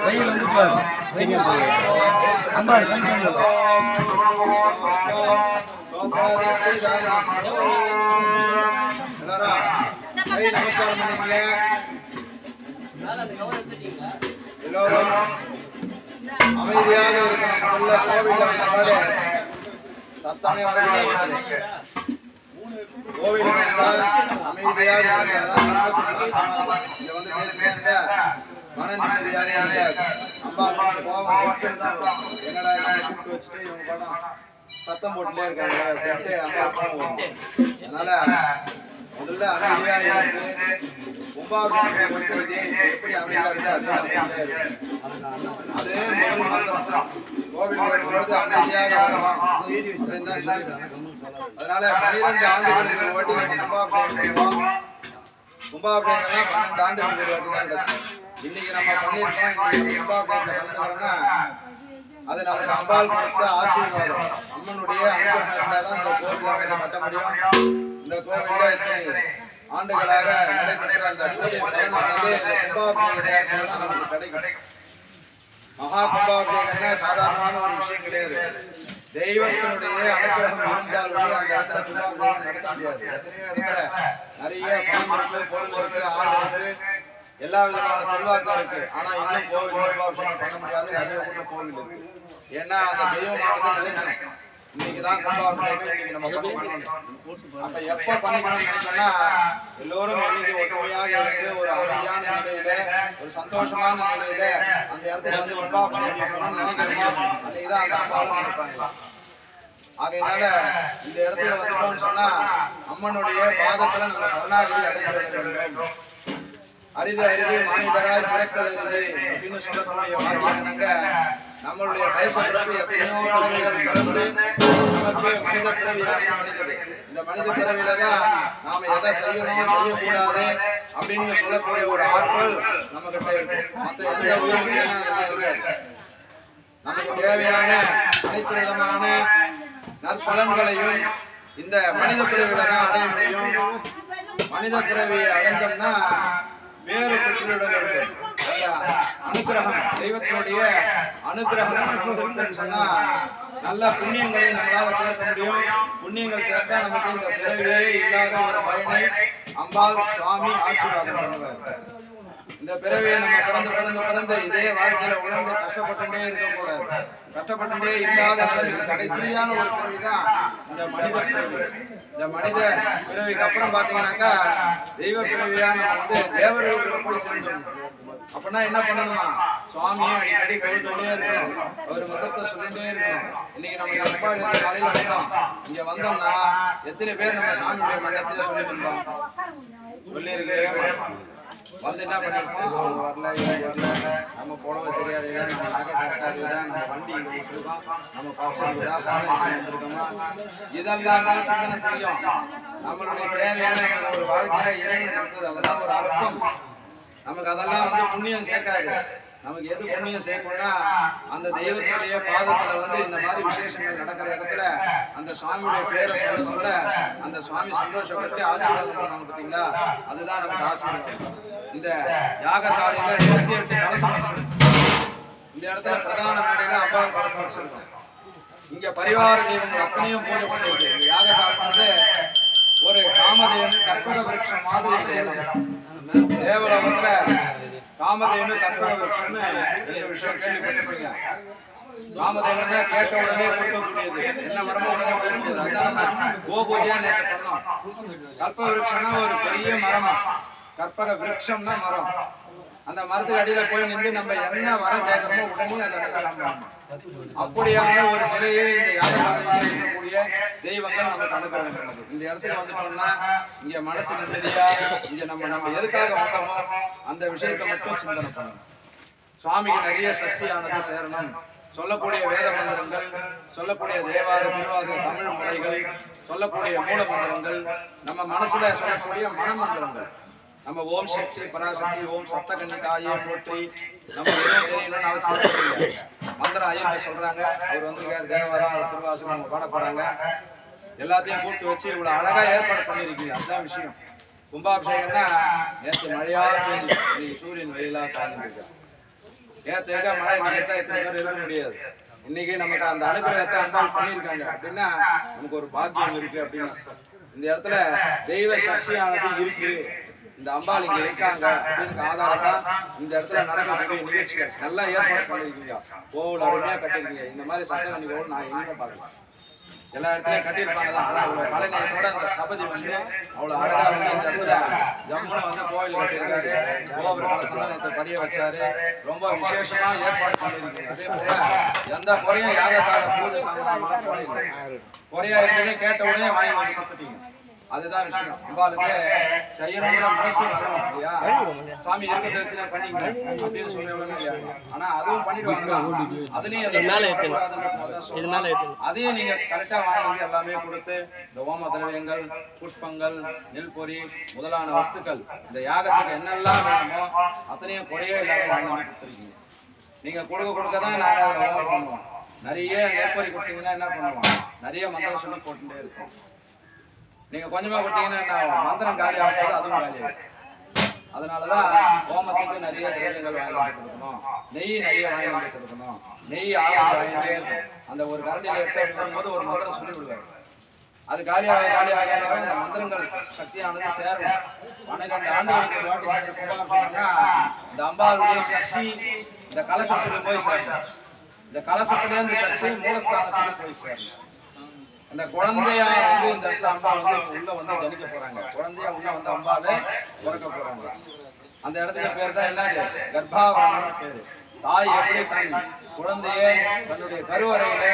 வெயில் வந்து பாரு. வெயில் அம்மா கண்டிப்பாக நமஸ்காரம் எல்லோரும் அமைதியாக இருக்கணும் முதல்ல சத்தமே வர கோவில் வந்தால் அமைதியாக இங்க வந்து மன நிம்மதியாக இருக்க கோபம் எரிச்சல் தான் என்னடா கூப்பிட்டு வச்சுட்டு இவங்க படம் சத்தம் போட்டுட்டே இருக்காங்க அப்படின்ட்டு அம்மா கோபம் வரும். அதனால முதல்ல அமைதியா இருந்து கும்பாபிஷேகம் எப்படி அமைதியாக இருக்கு அது அமைதியா இருக்கு அது முதல் மந்திரம் கோவில் வரும்பொழுது அமைதியாக அதனால பனிரெண்டு ஆண்டுகளுக்கு ஒரு வாட்டி கும்பாபிஷேகம் பன்னெண்டு ஆண்டுகளுக்கு ஒரு வாட்டி தான் நடக்கும் இன்னைக்கு நம்ம பண்ணியிருக்கோம் இன்னைக்கு கும்பாபிஷேகம் அது நமக்கு அம்பாள் கொடுத்த ஆசீர்வாதம் அம்மனுடைய அனுகிரகம் தான் இந்த கோவிலை கட்ட முடியும் இந்த கோவில்ல இத்தனை ஆண்டுகளாக நடைபெற்ற அந்த பூஜை பலனானது தான் நமக்கு கிடைக்கும் மகா கும்பாபிஷேகம்னா சாதாரணமான ஒரு விஷயம் கிடையாது. தெய்வத்தினுடைய அனுகிரகம் இருந்தால் ஒழிய அந்த இடத்துல கும்பாபிஷேகம் நடத்த முடியாது. இடத்துல நிறைய பணம் இருக்கு பொருள் இருக்கு ஆள் இருக்கு. எல்லா விதமான செல்வாக்கும் இருக்கு. ஆனா இன்னும் கோவில் கும்பாபிஷேகம் பண்ண முடியாது. நிறைய ஊர்ல கோவில் இருக்கு. ஏன்னா அந்த தெய்வமானது நிலைக்கணும் இன்னைக்கு தான் கும்பாபிஷேகம் இன்னைக்கு நம்ம பண்ணணும் அப்ப எப்ப பண்ணிக்கணும்னு நினைச்சோம்னா எல்லோரும் இன்னைக்கு ஒற்றுமையாக இருந்து ஒரு அமைதியா ஒரு சந்தோஷமான நிலையில அந்த இடத்துல வந்து கும்பாபிஷேகம் பண்ணணும்னு நினைக்கிறோமோ அதை தான் அந்த அம்பாவும் நினைப்பாங்க ஆகையினால இந்த இடத்துல வந்துட்டோம்னு சொன்னா அம்மனுடைய பாதத்துல நம்ம சரணாகதி அடைந்து வேண்டும். அரிது அரிது மானிடராய் பிறத்தல் அப்படின்னு சொல்லக்கூடிய வாக்கியங்க நம்மளுடைய பிறப்பு எத்தனையோ பிறவிகள் கடந்து நமக்கு மனித பிறவி கிடைக்கிறது இந்த மனித பிறவில தான் நாம எதை செய்யணும் செய்யக்கூடாது அப்படின்னு சொல்லக்கூடிய ஒரு ஆற்றல் நம்ம கிட்ட மற்ற எந்த இருக்காது நமக்கு தேவையான அனைத்து விதமான நற்பலன்களையும் இந்த மனித பிறவில தான் அடைய முடியும். மனித பிறவி அடைஞ்சோம்னா வேறு பெற்றுவிட வேண்டும் அனுகிரகம் அனுக்கிரகம். தெய்வத்தினுடைய அனுக்கிரகம் சொன்னா நல்ல புண்ணியங்களை நம்மளால சேர்க்க முடியும். புண்ணியங்கள் சேர்த்தா நமக்கு இந்த பிறவியே இல்லாத ஒரு பயனை அம்பாள் சுவாமி ஆசீர்வாதம் பண்ணுவார். இந்த பிறவியை நம்ம பிறந்து பிறந்து பிறந்து இதே வாழ்க்கையில உணர்ந்து கஷ்டப்பட்டுட்டே இருக்கக்கூடாது கஷ்டப்பட்டுட்டே இல்லாத அளவில் கடைசியான ஒரு பிறவிதான் இந்த மனித பிறவி. இந்த மனித பிறவிக்கு அப்புறம் பாத்தீங்கன்னாக்கா தெய்வ பிறவியான வந்து தேவர்களுக்கு போய் சேர்ந்துடணும். அப்படின்னா என்ன பண்ணணுமா? சுவாமியும் அடிக்கடி கழுத்தோடே இருக்கணும். அவர் முகத்தை சொல்லிட்டே இருக்கணும். இன்னைக்கு நம்ம அப்பா ரொம்ப இடத்துல வந்தோம் இங்க வந்தோம்னா எத்தனை பேர் நம்ம சாமியுடைய மகத்தையே சொல்லிட்டு இருந்தோம் சொல்லி வந்து என்ன பண்ணிருக்கோம்? வரல வரல. நம்ம புடவை சரியா இல்லையா நம்ம நகை கரெக்டா இல்லையா நம்ம வண்டி விட்டுருக்கோம் நம்ம பசங்க வந்திருக்கோமா? இதெல்லாம் தான் சிந்தனை செய்யும். நம்மளுடைய தேவையான ஒரு வாழ்க்கையில இறைவன் இருக்குது அதெல்லாம் ஒரு அர்த்தம். நமக்கு அதெல்லாம் வந்து புண்ணியம் சேர்க்காது. நமக்கு எது புண்ணியம் சேர்க்கணும்னா அந்த தெய்வத்துடைய பாதத்துல வந்து இந்த மாதிரி விசேஷங்கள் நடக்கிற இடத்துல அந்த சுவாமியுடைய பேரை சொல்ல சொல்ல அந்த சுவாமி சந்தோஷப்பட்டு ஆசீர்வாதம் பண்ணுவாங்க பார்த்தீங்களா அதுதான் நமக்கு ஆசீர்வாதம். இந்த யாகசாலையில இருபத்தி எட்டு கலசம் இந்த இடத்துல பிரதான மேடையில அம்பாள் கலசம் வச்சிருக்கோம். இங்க பரிவார தெய்வங்கள் அத்தனையும் பூஜை பண்ணிருக்கு இந்த யாகசாலை வந்து ஒரு காமதேவன் கற்பக விருட்சம் மாதிரி தேவலோகத்துல காமதேனு கற்பக விருட்சம்னு ரெண்டு விஷயம் கேள்விப்பட்டிருப்பீங்க. காமதேவன் தான் கேட்ட உடனே கொடுக்கக்கூடியது என்ன வரமோ உடனே கொடுக்கக்கூடியது அதான் நம்ம கோபூஜையா நேற்று பண்ணோம் கற்பக விருட்சம்னா ஒரு பெரிய மரமா? கற்பக விருட்சம்னா மரம். அந்த மரத்துக்கு அடியில போய் நின்று நம்ம என்ன வர கேட்கிறோமோ உடனே அதை கிளம்பலாம் அப்படியான ஒரு நிலையை இந்த யாகசாலையில் இருக்கக்கூடிய தெய்வங்கள் நமக்கு அனுபவிக்கிறது இந்த இடத்துக்கு வந்துட்டோம்னா இங்க மனசு நிம்மதியா இங்க நம்ம நம்ம எதுக்காக வந்தோமோ அந்த விஷயத்தை மட்டும் சிந்தனை பண்ணணும். சுவாமிக்கு நிறைய சக்தியானது சேரணும். சொல்லக்கூடிய வேத மந்திரங்கள் சொல்லக்கூடிய தேவார திருவாச தமிழ் முறைகள் சொல்லக்கூடிய மூல மந்திரங்கள் நம்ம மனசுல சொல்லக்கூடிய மன மந்திரங்கள் நம்ம ஓம் சக்தி பராசக்தி ஓம் சப்தகன்னி தாயே போற்றி நம்ம தெரியணும்னு அவசியம் மந்திரம் ஐயர் சொல்றாங்க அவர் வந்திருக்காரு தேவாரம் அவர் திருவாசகம் அவங்க பாட போறாங்க. எல்லாத்தையும் கூப்பிட்டு வச்சு இவ்வளவு அழகா ஏற்பாடு பண்ணியிருக்கீங்க அதுதான் விஷயம். கும்பாபிஷேகம்னா நேற்று மழையா பெய்யுது. சூரியன் வெயிலா தாழ்ந்துருக்கு நேற்று இருக்க மழை நினைத்தா இத்தனை எத்தனை பேர் இருக்க முடியாது. இன்னைக்கு நமக்கு அந்த அனுகிரகத்தை அன்பால் பண்ணியிருக்காங்க. அப்படின்னா நமக்கு ஒரு பாக்கியம் இருக்கு அப்படின்னா. இந்த இடத்துல தெய்வ சக்தியானது இருக்கு. இந்த அம்பாள் இங்க இருக்காங்க. அப்படின்னு ஆதாரம் இந்த இடத்துல நடக்கக்கூடிய நிகழ்ச்சிகள் நல்லா ஏற்பாடு பண்ணிருக்கீங்க கோவில் அருமையா கட்டிருக்கீங்க இந்த மாதிரி சட்டமணி கோவில் நான் எங்க பார்க்கலாம் எல்லா இடத்துலயும் கட்டியிருப்பாங்க தான் ஆனா அவ்வளவு கலைஞரோட அந்த ஸ்தபதி வந்து அவ்வளவு அழகா வந்து இந்த இடத்துல ஜம்முன்னு வந்து கோவில் கட்டியிருக்காரு. கோபுர நேற்று படிய வச்சாரு. ரொம்ப விசேஷமா ஏற்பாடு பண்ணியிருக்கீங்க. அதே போல எந்த குறையும் யாகசால பூஜை சாமான் குறையா இருந்ததே கேட்ட உடனே வாங்கி வந்து கொடுத்துட்டீங்க. அதுதான் விஷயம். அம்பாளுக்கு செய்யணுங்கிற மனசு வரணும் இல்லையா? சாமி இருக்கிறத வச்சு தான் பண்ணிங்க அப்படின்னு சொல்லுவாங்க இல்லையா? ஆனா அதுவும் பண்ணிடுவாங்க. அதுலயும். அதையும் நீங்க கரெக்டா வாங்கி எல்லாமே கொடுத்து இந்த ஓம திரவியங்கள் புஷ்பங்கள் நெல் பொரி முதலான வஸ்துக்கள் இந்த யாகத்துக்கு என்னெல்லாம் வேணுமோ அத்தனையும் குறையே இல்லாம வாங்கி கொடுத்துருக்கீங்க. நீங்க கொடுக்க கொடுக்க தான் நாங்க பண்ணுவோம். நிறைய நெற்பொரி கொடுத்தீங்கன்னா என்ன பண்ணுவோம்? நிறைய மந்திரம் சொல்லி போட்டுட்டே இருப்போம். நீங்க கொஞ்சமா விட்டீங்கன்னா என்ன ஆகும்? மந்திரம் காலி ஆகும்போது அதுவும் காலி ஆகும் அதனாலதான் ஹோமத்துக்கு நிறைய திரவியங்கள் வாங்கி கொடுக்கணும். நெய் நிறைய வாங்கி கொடுக்கணும். நெய் ஆகி வாங்கிட்டே இருக்கும் அந்த ஒரு கரண்டியில எடுத்து போது ஒரு மந்திரம் சொல்லி விடுவாரு. அது காலியாக காலியாக இந்த மந்திரங்கள் சக்தியானது சேரும் பன்னிரெண்டு ஆண்டுகளுக்கு வாட்டி சேர்ந்து அப்படின்னா இந்த அம்பாளுடைய சக்தி இந்த கலசத்துக்கு போய் சேரும் இந்த கலசத்திலேருந்து சக்தி மூலஸ்தானத்துக்கு போய் சேரும் அந்த குழந்தையா வந்து இந்த இடத்துல அம்பா வந்து உள்ள வந்து ஜனிக்க போறாங்க. குழந்தையா உள்ள வந்து அம்பால பிறக்க போறாங்க. அந்த இடத்துல பேர் தான் என்னது? கர்ப்பாவரணம் பேரு. தாய் எப்படி தன் குழந்தைய தன்னுடைய கருவறையில